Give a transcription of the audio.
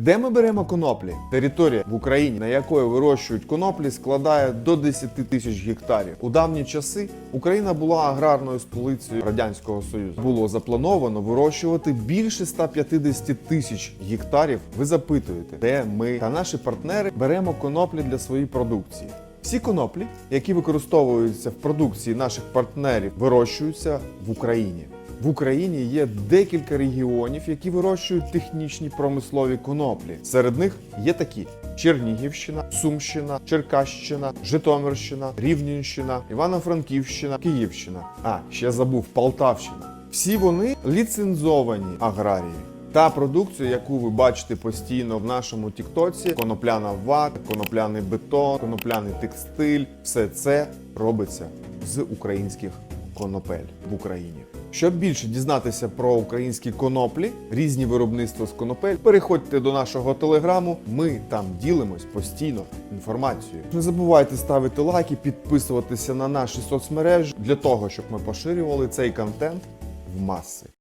Де ми беремо коноплі? Територія в Україні, на якої вирощують коноплі, складає до 10 тисяч гектарів. У давні часи Україна була аграрною столицею радянського союзу. Було заплановано вирощувати більше 150 тисяч гектарів. Ви запитуєте, де ми та наші партнери беремо коноплі для своєї продукції. Всі коноплі, які використовуються в продукції наших партнерів, вирощуються в Україні. В Україні є декілька регіонів, які вирощують технічні промислові коноплі. Серед них є такі: Чернігівщина, Сумщина, Черкащина, Житомирщина, Рівненщина, Івано-Франківщина, Київщина. А ще забув Полтавщина. Всі вони ліцензовані аграрії. Та продукція, яку ви бачите постійно в нашому Тіктоці: конопляна вата, конопляний бетон, конопляний текстиль, все це робиться з українських конопель в Україні. Щоб більше дізнатися про українські коноплі, різні виробництва з конопель, переходьте до нашого телеграму. Ми там ділимось постійно інформацією. Не забувайте ставити лайки, підписуватися на наші соцмережі для того, щоб ми поширювали цей контент в маси.